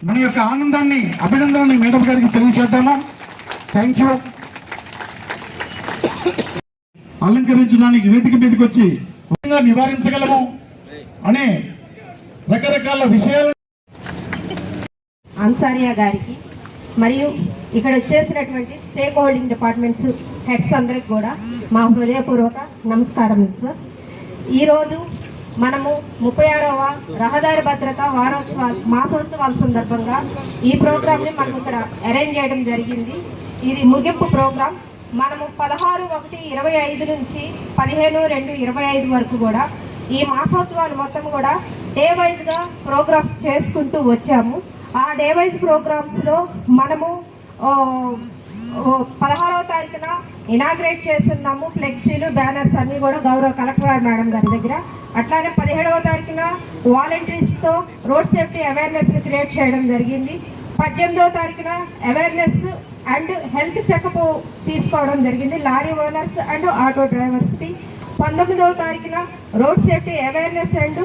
మన యొక్క ఆనందాన్ని అభినందనని మేడం గారికి తెలియజేద్దాము? థ్యాంక్ యూ అలంకరించడానికి వేదిక మీదకి వచ్చి నివారించగలము అనే రకరకాల విషయాలు. అన్సారియా గారికి మరియు ఇక్కడ వచ్చేసినటువంటి స్టేక్ హోల్డింగ్ డిపార్ట్మెంట్స్ హెడ్స్ అందరికి కూడా మా హృదయపూర్వక నమస్కారం సార్. ఈరోజు మనము ముప్పై ఆరవ రహదారి భద్రత వారోత్సవాలు మాసోత్సవాల సందర్భంగా ఈ ప్రోగ్రామ్ని మనం ఇక్కడ అరేంజ్ చేయడం జరిగింది. ఇది ముగింపు ప్రోగ్రాం. మనము పదహారు ఒకటి ఇరవై ఐదు నుంచి పదిహేను రెండు ఇరవై ఐదు వరకు కూడా ఈ మాసోత్సవాలు మొత్తం కూడా డే వైజ్గా ప్రోగ్రామ్ చేసుకుంటూ వచ్చాము. ఆ డే వైజ్ ప్రోగ్రామ్స్లో మనము పదహారవ తారీఖున ఇనాగ్రేట్ చేస్తున్నాము ఫ్లెక్సీలు బ్యానర్స్ అన్నీ కూడా గౌరవ కలెక్టర్ మేడం గారి దగ్గర. అట్లానే పదిహేడవ తారీఖున వాలంటీర్స్తో రోడ్ సేఫ్టీ అవేర్నెస్ని క్రియేట్ చేయడం జరిగింది. పద్దెనిమిదవ తారీఖున అవేర్నెస్ అండ్ హెల్త్ చెకప్ తీసుకోవడం జరిగింది. లారీ ఓనర్స్ అండ్ ఆటో డ్రైవర్స్కి. పంతొమ్మిదవ తారీఖున road safety awareness and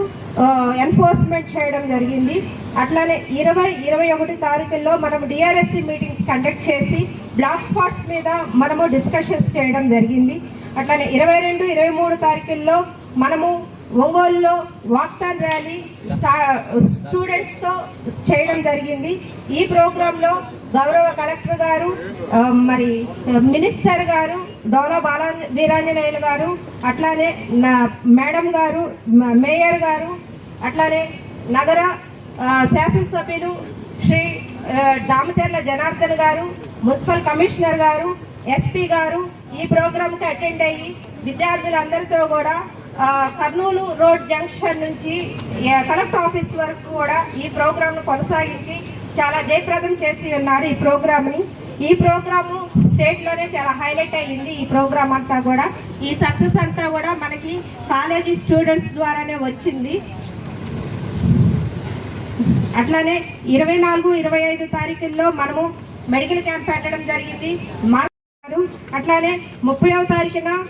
enforcement చేయడం జరిగింది. అట్లానే ఇరవై ఇరవై ఒకటి తారీఖుల్లో మనం డిఆర్ఎస్సి మీటింగ్స్ కండక్ట్ చేసి బ్లాక్ స్పాట్స్ మీద మనము డిస్కషన్స్ చేయడం జరిగింది. అట్లానే ఇరవై రెండు ఇరవై మూడు తారీఖుల్లో మనము ఒంగోలులో వాక్సాన్ ర్యాలీ స్టూడెంట్స్తో చేయడం జరిగింది. ఈ ప్రోగ్రాంలో గౌరవ కలెక్టర్ గారు మరి మినిస్టర్ గారు డోలా బాలా వీరాంజనేయులు గారు అట్లానే నా మేడం గారు మేయర్ గారు అట్లానే నగర శాసనసభ్యులు శ్రీ దామచర్ల జనార్దన్ గారు మున్సిపల్ కమిషనర్ గారు ఎస్పీ గారు ఈ ప్రోగ్రాంకి అటెండ్ అయ్యి విద్యార్థులందరితో కూడా కర్నూలు రోడ్ జంక్షన్ నుంచి కలెక్టర్ ఆఫీస్ వరకు కూడా ఈ ప్రోగ్రాంను కొనసాగించి చాలా జయప్రదం చేసి ఉన్నారు ఈ ప్రోగ్రామ్ని ఈ ప్రోగ్రాము స్టేట్లోనే చాలా హైలైట్ అయ్యింది ఈ ప్రోగ్రామ్ అంతా కూడా. ఈ సక్సెస్ అంతా కూడా మనకి కాలేజీ స్టూడెంట్స్ ద్వారానే వచ్చింది. అట్లానే ఇరవై నాలుగు ఇరవై ఐదు తారీఖుల్లో మనము మెడికల్ క్యాంప్ పెట్టడం జరిగింది. మాట్లాడు అట్లానే ముప్పైవ తారీఖున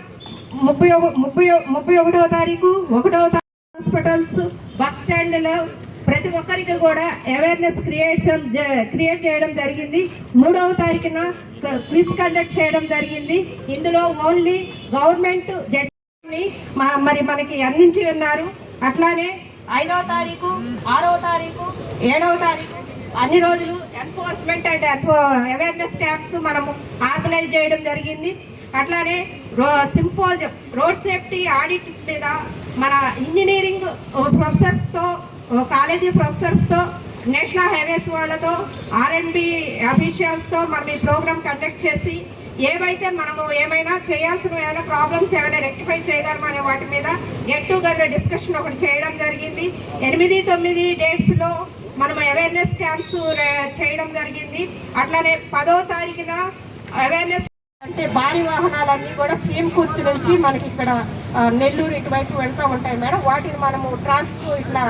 ముప్పై ఒక- ముప్పై ముప్పై ఒకటవ తారీఖు ఒకటవ హాస్పిటల్స్ బస్ స్టాండ్లో ప్రతి ఒక్కరికి కూడా అవేర్నెస్ క్రియేషన్ క్రియేట్ చేయడం జరిగింది. మూడవ తారీఖున క్విజ్ కండక్ట్ చేయడం జరిగింది. ఇందులో ఓన్లీ గవర్నమెంట్ జడ్జిని మరి మనకి అందించి ఉన్నారు. అట్లానే ఐదవ తారీఖు ఆరవ తారీఖు ఏడవ తారీఖు అన్ని రోజులు ఎన్ఫోర్స్మెంట్ అండ్ అవేర్నెస్ క్యాంప్స్ మనము ఆర్గనైజ్ చేయడం జరిగింది. అట్లానే రో సింపోజియం రోడ్ సేఫ్టీ ఆడిట్స్ మీద మన ఇంజనీరింగ్ ప్రొఫెసర్స్తో కాలేజీ ప్రొఫెసర్స్తో నేషనల్ హైవేస్ వాళ్ళతో ఆర్ఎన్బి అఫీషియల్స్తో మనం ఈ ప్రోగ్రామ్ కండక్ట్ చేసి ఏవైతే మనము ఏమైనా చేయాల్సిన ఏమైనా ప్రాబ్లమ్స్ ఏమైనా రెక్టిఫై చేయగలమా అనే వాటి మీద గెట్ టుగెదర్ డిస్కషన్ ఒకటి చేయడం జరిగింది. ఎనిమిది తొమ్మిది డేట్స్లో మనం అవేర్నెస్ క్యాంప్స్ uh, చేయడం జరిగింది. అట్లానే పదో తారీఖున అవేర్నెస్ అంటే భారీ వాహనాలన్నీ కూడా చీమకుర్తి నుంచి మనకి ఇక్కడ నెల్లూరు ఇటువైపు వెళ్తూ ఉంటాయి మేడం. వాటిని మనము ట్రాన్స్పోర్ట్ ఇట్లా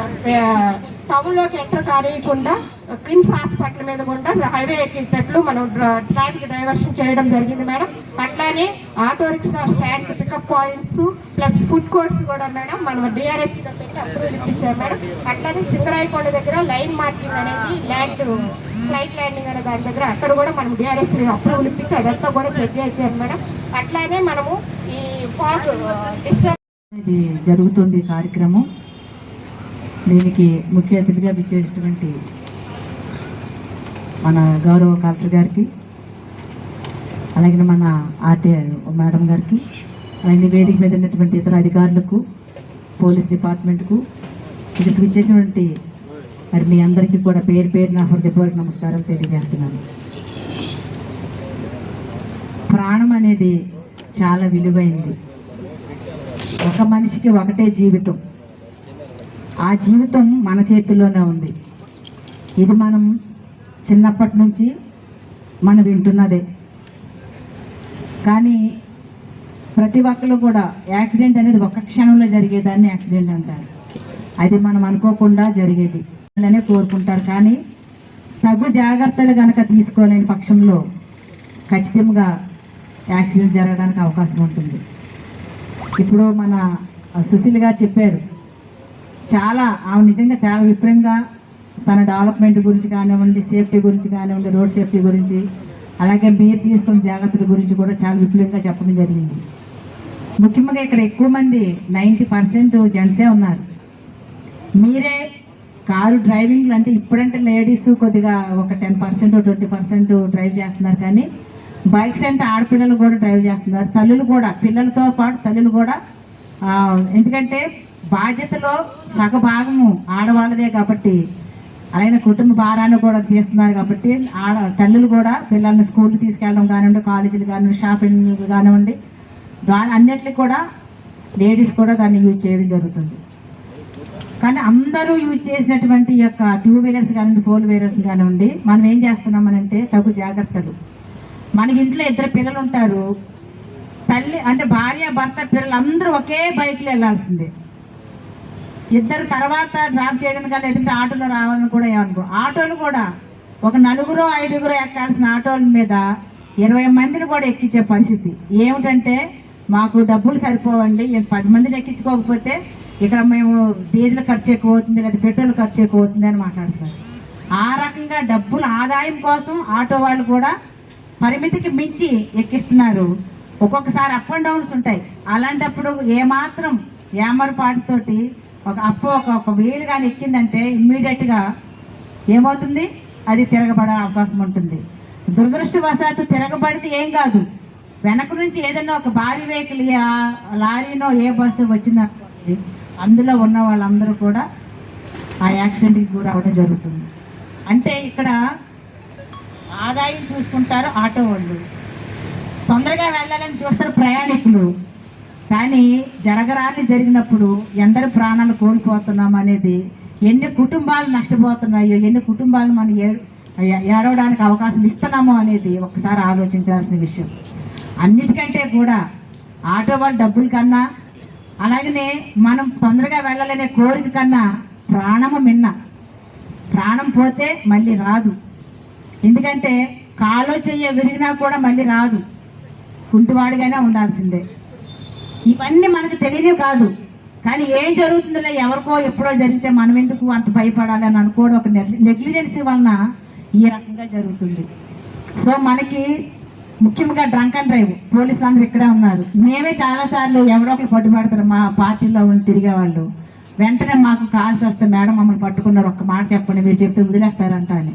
టౌన్లోకి ఎంటర్ కానియకుండా క్రిమ్స్ హాస్పిటల్ మీద కూడా హైవే ఎక్కేటట్లు మనం ట్రాఫిక్ డైవర్షన్ చేయడం జరిగింది మేడం. అట్లానే auto rickshaw stand pickup points plus food courts కూడా మేడం మనం డిఆర్ఎస్ పెట్టి అప్రూవల్ ఇప్పించారు మేడం. అట్లానే సింగరాయకొండ దగ్గర లైన్ మార్కింగ్ అనేది ల్యాండ్ ఫ్లైట్ ల్యాండింగ్ అనే దాని దగ్గర అక్కడ కూడా మనం డిఆర్ఎస్ అప్రూవల్ ఇప్పించి అదంతా కూడా చెక్ చేసాం మేడం. అట్లానే మనము ఈ ఫాగ్ ఇది జరుగుతుంది కార్యక్రమం. దీనికి ముఖ్య అతిథిగా విచ్చేసినటువంటి మన గౌరవ కలెక్టర్ గారికి అలాగే మన ఆర్టీఐ మేడం గారికి అలాగే వేదిక మీద ఉన్నటువంటి ఇతర అధికారులకు పోలీస్ డిపార్ట్మెంట్కు ఇక్కడికి విచ్చేసినటువంటి మరి మీ అందరికీ కూడా పేరు పేరు నా హృదయపూర్వక నమస్కారం తెలియజేస్తున్నాను. ప్రాణం అనేది చాలా విలువైంది ఒక మనిషికి ఒకటే జీవితం. ఆ జీవితం మన చేతుల్లోనే ఉంది. ఇది మనం చిన్నప్పటి నుంచి మనం వింటున్నదే. కానీ ప్రతి ఒక్కరు కూడా యాక్సిడెంట్ అనేది ఒక క్షణంలో జరిగేదాన్ని యాక్సిడెంట్ అంటారు. అది మనం అనుకోకుండా జరిగేది. అనే కోరుకుంటారు. కానీ తగు జాగ్రత్తలు కనుక తీసుకోలేని పక్షంలో ఖచ్చితంగా యాక్సిడెంట్ జరగడానికి అవకాశం ఉంటుంది. ఇప్పుడు మన సుశీల్ గారు చెప్పారు. చాలా ఆమె నిజంగా చాలా విపరీతంగా తన డెవలప్మెంట్ గురించి కానివ్వండి సేఫ్టీ గురించి కానివ్వండి రోడ్ సేఫ్టీ గురించి అలాగే మీరు తీసుకున్న జాగ్రత్తల గురించి కూడా చాలా విపులంగా చెప్పడం జరిగింది. ముఖ్యంగా ఇక్కడ ఎక్కువ మంది నైంటీ పర్సెంట్ జెంట్సే ఉన్నారు. మీరే కారు డ్రైవింగ్ అంటే ఇప్పుడంటే లేడీస్ కొద్దిగా ఒక ten percent twenty percent drive చేస్తున్నారు కానీ బైక్స్ అంటే ఆడపిల్లలు కూడా డ్రైవ్ చేస్తున్నారు. తల్లులు కూడా పిల్లలతో పాటు తల్లులు కూడా. ఎందుకంటే బాధ్యతలో సగభాగము ఆడవాళ్ళదే కాబట్టి ఆయన కుటుంబ భారాన్ని కూడా తీస్తున్నారు కాబట్టి ఆడ తల్లులు కూడా పిల్లల్ని స్కూల్కి తీసుకెళ్ళడం కానివ్వండి కాలేజీలు కానివ్వండి షాపింగ్ కానివ్వండి దాని అన్నిటికీ కూడా లేడీస్ కూడా దాన్ని యూజ్ చేయడం జరుగుతుంది. కానీ అందరూ యూజ్ చేసినటువంటి యొక్క టూ వీలర్స్ కానివ్వండి ఫోర్ వీలర్స్ కానివ్వండి మనం ఏం చేస్తున్నామనంటే తగు జాగ్రత్తలు. మనకి ఇంట్లో ఇద్దరు పిల్లలు ఉంటారు. తల్లి అంటే భార్య భర్త పిల్లలు అందరూ ఒకే బైక్లో వెళ్ళాల్సిందే. ఇద్దరు తర్వాత డ్రాప్ చేయడానికి కానీ లేదంటే ఆటోలో రావాలని కూడా ఏమనుకో. ఆటోలు కూడా ఒక నలుగురు ఐదుగురు ఎక్కాల్సిన ఆటోల మీద ఇరవై మందిని కూడా ఎక్కించే పరిస్థితి. ఏమిటంటే మాకు డబ్బులు సరిపోవండి. పది మందిని ఎక్కించుకోకపోతే ఇక్కడ మేము డీజిల్ ఖర్చు ఎక్కువ అవుతుంది లేదా పెట్రోల్ ఖర్చు ఎక్కువ అవుతుంది అని మాట్లాడతారు. ఆ రకంగా డబ్బులు ఆదాయం కోసం ఆటో వాళ్ళు కూడా పరిమితికి మించి ఎక్కిస్తున్నారు. ఒక్కొక్కసారి అప్ అండ్ డౌన్స్ ఉంటాయి. అలాంటప్పుడు ఏమాత్రం ఏమరపాటుతోటి ఒక అప్పు ఒక ఒక వేలు కానీ ఎక్కిందంటే ఇమ్మీడియట్గా ఏమవుతుంది? అది తిరగబడే అవకాశం ఉంటుంది. దురదృష్టవశాత్తు తిరగబడితే ఏం కాదు. వెనక నుంచి ఏదైనా ఒక భారీ వెహికల్ లారీనో ఏ బస్సు వచ్చిందో అందులో ఉన్న వాళ్ళందరూ కూడా ఆ యాక్సిడెంట్కి గురవడం జరుగుతుంది. అంటే ఇక్కడ ఆదాయం చూసుకుంటారు ఆటో వాళ్ళు. తొందరగా వెళ్ళాలని చూస్తారు ప్రయాణికులు. కానీ జరగరాని జరిగినప్పుడు ఎందరి ప్రాణాలు కోల్పోతున్నాం అనేది ఎన్ని కుటుంబాలు నష్టపోతున్నాయో ఎన్ని కుటుంబాలు మనం ఏడవడానికి అవకాశం ఇస్తున్నామో అనేది ఒకసారి ఆలోచించాల్సిన విషయం. అన్నిటికంటే కూడా ఆటో వాళ్ళ డబ్బుల కన్నా అలాగనే మనం తొందరగా వెళ్ళాలనే కోరిక కన్నా ప్రాణము మిన్న. ప్రాణం పోతే మళ్ళీ రాదు. ఎందుకంటే కాలో చెయ్య విరిగినా కూడా మళ్ళీ రాదు. కుంటివాడిగానే ఉండాల్సిందే. ఇవన్నీ మనకు తెలియనివి కాదు. కానీ ఏం జరుగుతుందో ఎవరికో ఎప్పుడో జరిగితే మనం ఎందుకు అంత భయపడాలి అని అనుకోవడం ఒక నెగ్లిజెన్సీ వలన ఈ రకంగా జరుగుతుంది. సో మనకి ముఖ్యంగా డ్రంక్ అండ్ డ్రైవ్ పోలీసులు అందరూ ఇక్కడే ఉన్నారు. మేమే చాలాసార్లు ఎవరో ఒకరు పట్టుబడతారు మా పార్టీలో ఉండి తిరిగే వాళ్ళు వెంటనే మాకు కాల్స్ వస్తే మేడం మమ్మల్ని పట్టుకున్నారు ఒక్క మాట చెప్పండి మీరు చెప్తే వదిలేస్తారంట అని.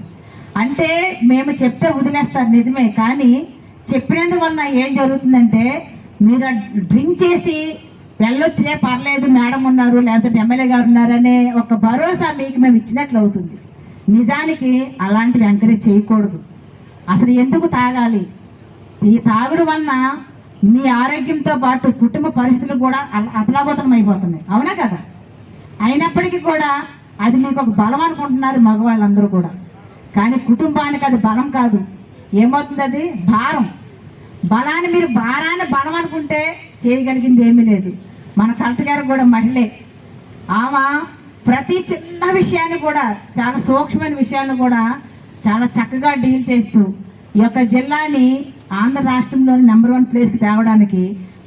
అంటే మేము చెప్తే వదిలేస్తారు నిజమే. కానీ చెప్పినందువల్ల ఏం జరుగుతుందంటే మీరు డ్రింక్ చేసి వెళ్ళొచ్చినే పర్లేదు మేడం ఉన్నారు లేకపోతే ఎమ్మెల్యే గారు ఉన్నారనే ఒక భరోసా మీకు మేము ఇచ్చినట్లు అవుతుంది. నిజానికి అలాంటివి ఎంకరేజ్ చేయకూడదు. అసలు ఎందుకు తాగాలి? ఈ తాగుడు వలన మీ ఆరోగ్యంతో పాటు కుటుంబ పరిస్థితులు కూడా అల- అయిపోతున్నాయి. అవునా కదా? అయినప్పటికీ కూడా అది మీకు ఒక బలం అనుకుంటున్నారు మగవాళ్ళందరూ కూడా. కానీ కుటుంబానికి అది బలం కాదు. ఏమవుతుంది అది భారం. బలాన్ని మీరు భారాన్ని బలం అనుకుంటే చేయగలిగింది ఏమీ లేదు. మన కలెక్టర్ గారు కూడా మహిళే. ఆమె ప్రతి చిన్న విషయాన్ని కూడా చాలా సూక్ష్మమైన విషయాన్ని కూడా చాలా చక్కగా డీల్ చేస్తూ ఈ యొక్క జిల్లాని ఆంధ్ర రాష్ట్రంలోని నెంబర్ వన్ ప్లేస్కి తేవడానికి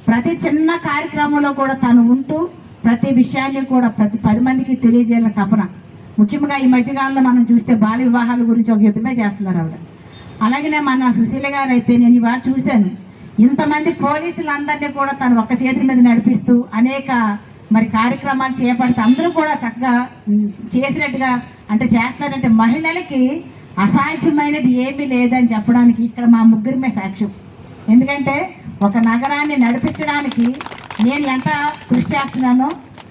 ప్రతి చిన్న కార్యక్రమంలో కూడా తను ఉంటూ ప్రతి విషయాన్ని కూడా ప్రతి పది మందికి తెలియజేయాలని తపన. ముఖ్యంగా ఈ మధ్యకాలంలో మనం చూస్తే బాల్య వివాహాల గురించి ఒక యుద్ధమే చేస్తున్నారు ఆవిడ. అలాగనే మన సుశీల గారు అయితే నేను ఇవాళ చూశాను. ఇంతమంది పోలీసులందరినీ కూడా తను ఒక్క చేతి మీద నడిపిస్తూ అనేక మరి కార్యక్రమాలు చేపడితే అందరూ కూడా చక్కగా చేసినట్టుగా అంటే చేస్తున్నారంటే మహిళలకి అసాధ్యమైనది ఏమీ లేదని చెప్పడానికి ఇక్కడ మా ముగ్గురిమే సాక్ష్యం ఎందుకంటే ఒక నగరాన్ని నడిపించడానికి నేను ఎంత కృషి చేస్తున్నానో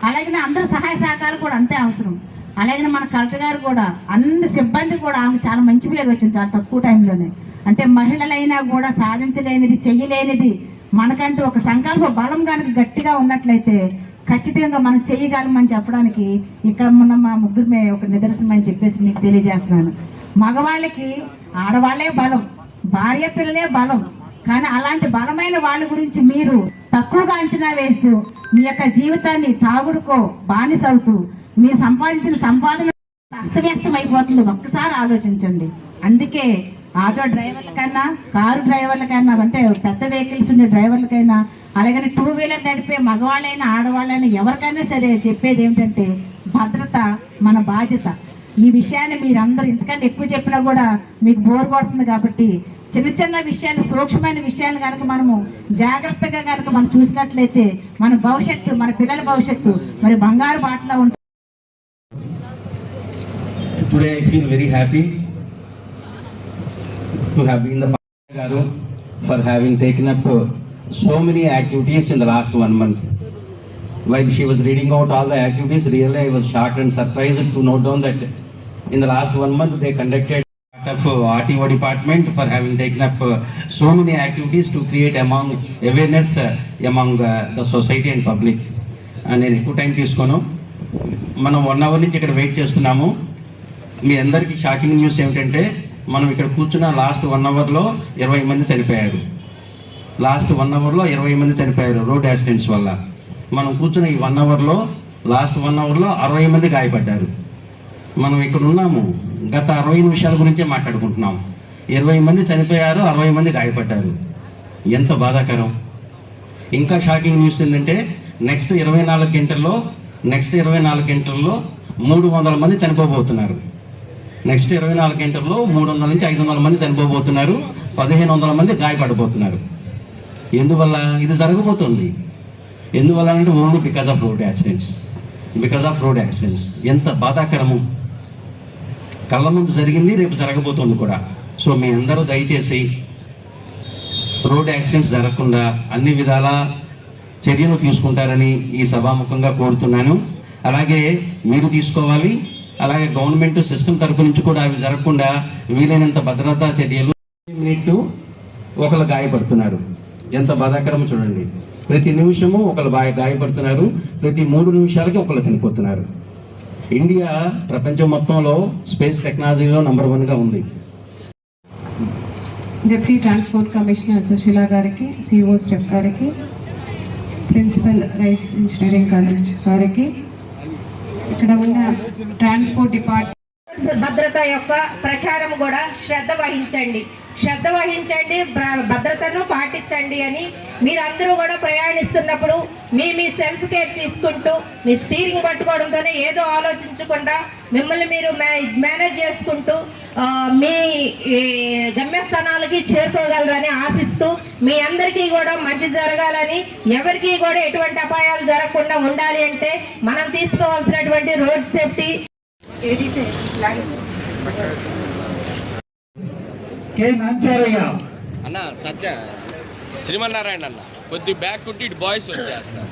అలాగే అందరూ సహాయ సహకారం కూడా అంతే అవసరం. అలాగే మన కలెక్టర్ గారు కూడా అన్ని సిబ్బంది కూడా ఆమె చాలా మంచి పేరు వచ్చింది చాలా తక్కువ టైంలోనే. అంటే మహిళలైనా కూడా సాధించలేనిది చెయ్యలేనిది మనకంటూ ఒక సంకల్ప బలం కనుక గట్టిగా ఉన్నట్లయితే ఖచ్చితంగా మనం చేయగలమని చెప్పడానికి ఇక్కడ ఉన్న మా ముగ్గురు ఒక నిదర్శనం అని చెప్పేసి మీకు తెలియజేస్తున్నాను. మగవాళ్ళకి ఆడవాళ్ళే బలం భార్య పిల్లలే బలం. కానీ అలాంటి బలమైన వాళ్ళ గురించి మీరు తక్కువగా అంచనా వేస్తూ మీ యొక్క జీవితాన్ని తాగుడుకో బానిసవుతూ మీరు సంపాదించిన సంపాదన అస్తవ్యస్తం అయిపోతుంది ఒక్కసారి ఆలోచించండి. అందుకే ఆటో డ్రైవర్ల కన్నా కారు డ్రైవర్ల కన్నా అంటే పెద్ద వెహికల్స్ ఉండే డ్రైవర్లకైనా అలాగని టూ వీలర్ నడిపే మగవాళ్ళైనా ఆడవాళ్ళైనా ఎవరికైనా సరే చెప్పేది ఏమిటంటే భద్రత మన బాధ్యత. ఈ విషయాన్ని మీరు అందరు ఎందుకంటే ఎక్కువ చెప్పినా కూడా మీకు బోర్ పడుతుంది కాబట్టి చిన్న చిన్న విషయాన్ని సూక్ష్మమైన విషయాన్ని కనుక మనము జాగ్రత్తగా కనుక మనం చూసినట్లయితే మన భవిష్యత్తు మన పిల్లల భవిష్యత్తు మరి బంగారు బాటలో ఉంటుంది uh, While she was reading out all the activities, really I was shocked and surprised to note down that in the last one month they conducted RTO of for RTO department for having taken up uh, so many activities to create among awareness uh, among uh, the society and public. నేను ఎక్కువ time తీసుకోను. మనం one hour నుంచి ఇక్కడ wait చేస్తున్నాము. మీ అందరికీ shocking news ఏమిటంటే మనం ఇక్కడ కూర్చున్న లాస్ట్ వన్ అవర్లో ఇరవై మంది చనిపోయారు. లాస్ట్ వన్ అవర్లో ఇరవై మంది చనిపోయారు రోడ్ యాక్సిడెంట్స్ వల్ల. మనం కూర్చున్న ఈ వన్ అవర్లో లాస్ట్ వన్ అవర్లో అరవై మంది గాయపడ్డారు. మనం ఇక్కడ ఉన్నాము. గత అరవై నిమిషాల గురించే మాట్లాడుకుంటున్నాం. ఇరవై మంది చనిపోయారు అరవై మంది గాయపడ్డారు. ఎంత బాధాకరం. ఇంకా షాకింగ్ న్యూస్ ఏంటంటే నెక్స్ట్ ఇరవై నాలుగు గంటల్లో నెక్స్ట్ ఇరవై నాలుగు గంటల్లో మూడు వందల మంది చనిపోబోతున్నారు. నెక్స్ట్ ఇరవై నాలుగు గంటల్లో మూడు వందల నుంచి ఐదు వందల మంది చనిపోబోతున్నారు పదిహేను వందల మంది గాయపడిపోతున్నారు ఎందువల్ల ఇది జరగబోతుంది? ఎందువల్ల అంటే only because of road accidents because of road accidents ఎంత బాధాకరము. కళ్ళ ముందు జరిగింది రేపు జరగబోతుంది కూడా. సో మీ అందరూ దయచేసి రోడ్ యాక్సిడెంట్స్ జరగకుండా అన్ని విధాల చర్యలు తీసుకుంటారని ఈ సభాముఖంగా కోరుతున్నాను. అలాగే మీరు తీసుకోవాలి అలాగే గవర్నమెంట్ సిస్టమ్ తరపు నుంచి కూడా అవి జరగకుండా వీలైనంత భద్రతా చర్యలు మినిట్ ఒకరు గాయపడుతున్నారు. ఎంత బాధాకరం చూడండి. ప్రతి నిమిషము ఒకరు బాగా గాయపడుతున్నారు ప్రతి మూడు నిమిషాలకి ఒకరు చనిపోతున్నారు. ఇండియా ప్రపంచం మొత్తంలో స్పేస్ టెక్నాలజీలో నంబర్ వన్గా ఉంది. డిప్యూటీ ట్రాన్స్పోర్ట్ కమిషనర్ సుశీల గారికి సిఓ స్టెఫ్ గారికి ప్రిన్సిపల్ రైస్ ఇంజనీరింగ్ కాలేజ్ వారికి ఇక్కడ ఉన్న ట్రాన్స్పోర్ట్ డిపార్ట్మెంట్ భద్రత యొక్క ప్రచారం కూడా శ్రద్ధ వహించండి. శ్రద్ధ వహించండి భ- భద్రతను పాటించండి అని మీరందరూ కూడా ప్రయాణిస్తున్నప్పుడు మీ మీ సెల్ఫ్ కేర్ తీసుకుంటూ మీ స్టీరింగ్ పట్టుకోవడంతోనే ఏదో ఆలోచించకుండా మిమ్మల్ని మీరు మే- మేనేజ్ చేసుకుంటూ మీ గమ్యస్థానాలకి చేరుకోగలరని ఆశిస్తూ మీ అందరికీ కూడా మంచి జరగాలని ఎవరికీ కూడా ఎటువంటి అపాయాలు జరగకుండా ఉండాలి అంటే మనం తీసుకోవాల్సినటువంటి రోడ్ సేఫ్టీ. ఏదైతే కె నాంచారయ్య. అన్న సత్య శ్రీమన్నారాయణ అన్న కొద్ది బ్యాక్ ఉంటే ఇటు బాయ్స్ వచ్చేస్తారు.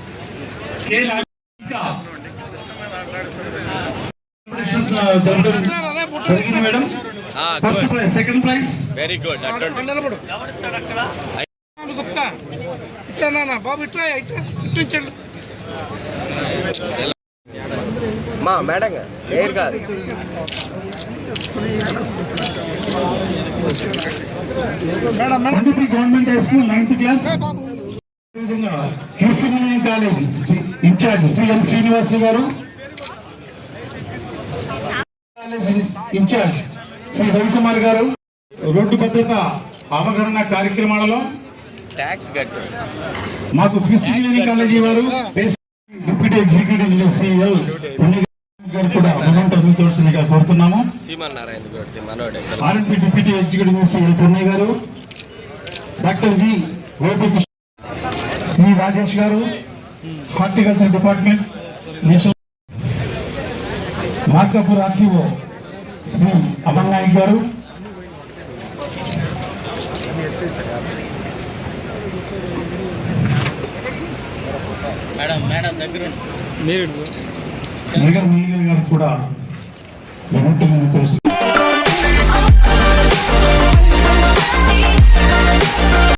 Madam first prize second prize very good Gupta ఇట్లా నాన్న బాబు ఇట్లా ఇట్లా ఇట్టించండి మా మేడం గారు. Government high school ninth class Q C M college incharge Shri M Srinivas గారు ఇన్ఛార్జ్ శ్రీ రవికుమార్ గారు రోడ్డు భద్రత అవగాహన కార్యక్రమాలలో ట్యాక్స్ మాకు క్రిస్టియన్ కాలేజీ వారు. డిప్యూటీ ఎగ్జిక్యూటివ్ సిఎల్ కూడా మొమెంట్ అందించవలసిందిగా కోరుతున్నాము. మనోడే డిప్యూటీ ఎగ్జిక్యూటివ్ పున్నయ్య గారు డాక్టర్ వి గోపికృష్ణ శ్రీ రాజేష్ గారు horticulture department national Markapur RTO Shri Amar Nayak గారు మేడం మేడం దగ్గర మెగా మునిగల్ గారు కూడా తెలుసు